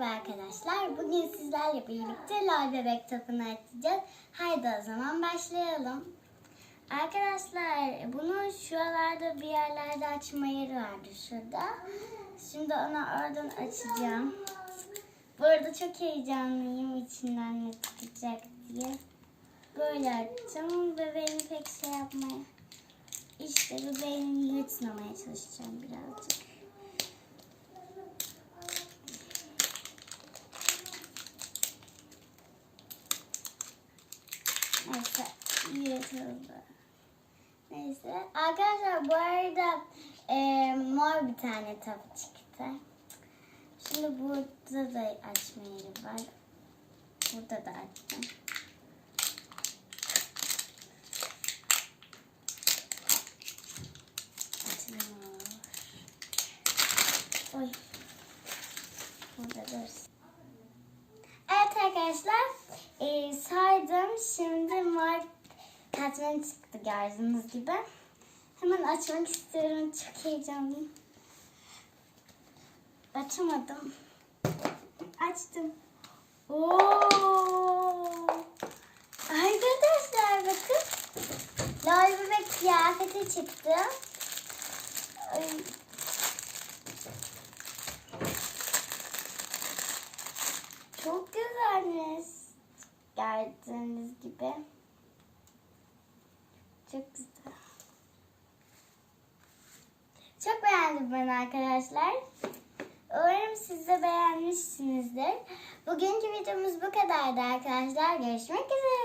Merhaba arkadaşlar. Bugün sizlerle birlikte lal bebek topunu açacağız. Haydi o zaman başlayalım. Arkadaşlar bunu şuralarda bir yerlerde açma yeri vardı şurada. Şimdi onu oradan açacağım. Bu arada çok heyecanlıyım içinden ne çıkacak diye. Böyle açacağım. Bebeğimi pek şey yapmaya. İşte bebeğini yutmamaya çalışacağım birazcık. Neyse yırtıldı. Neyse. Arkadaşlar bu arada e, mor bir tane top çıktı. Şimdi burada da açma yeri var. Burada da açtım. Oy. Burada dursun. Evet arkadaşlar e, saydım. Şimdi mor katman çıktı gördüğünüz gibi. Hemen açmak istiyorum. Çok heyecanlıyım. Açamadım. Açtım. Oo! Arkadaşlar bakın. Lol bebek kıyafeti çıktı. Ay. Çok güzelmiş. Gördüğünüz gibi. Çok güzel. Çok beğendim ben arkadaşlar. Umarım siz de beğenmişsinizdir. Bugünkü videomuz bu kadardı arkadaşlar. Görüşmek üzere.